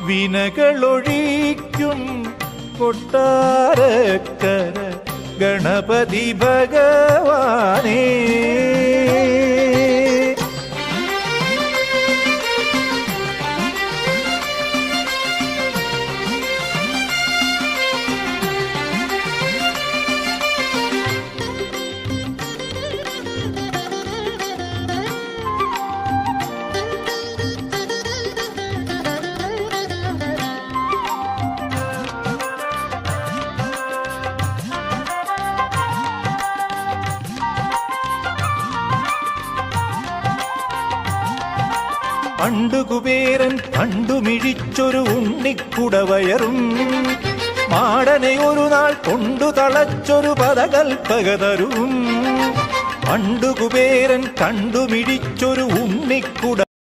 വിനകളൊഴിക്കും കൊട്ടാരക്കര. ഗണപതി ഭഗവാനേ. പണ്ടു കുബേരൻ കണ്ടുമിഴിച്ചൊരു ഉണ്ണിക്കുടവയറും മാടനെ ഒരു നാൾ കൊണ്ടു തളച്ചൊരു പദകൽപ്പകതരും. പണ്ടു കുബേരൻ കണ്ടുമിഴിച്ചൊരു ഉണ്ണിക്കുട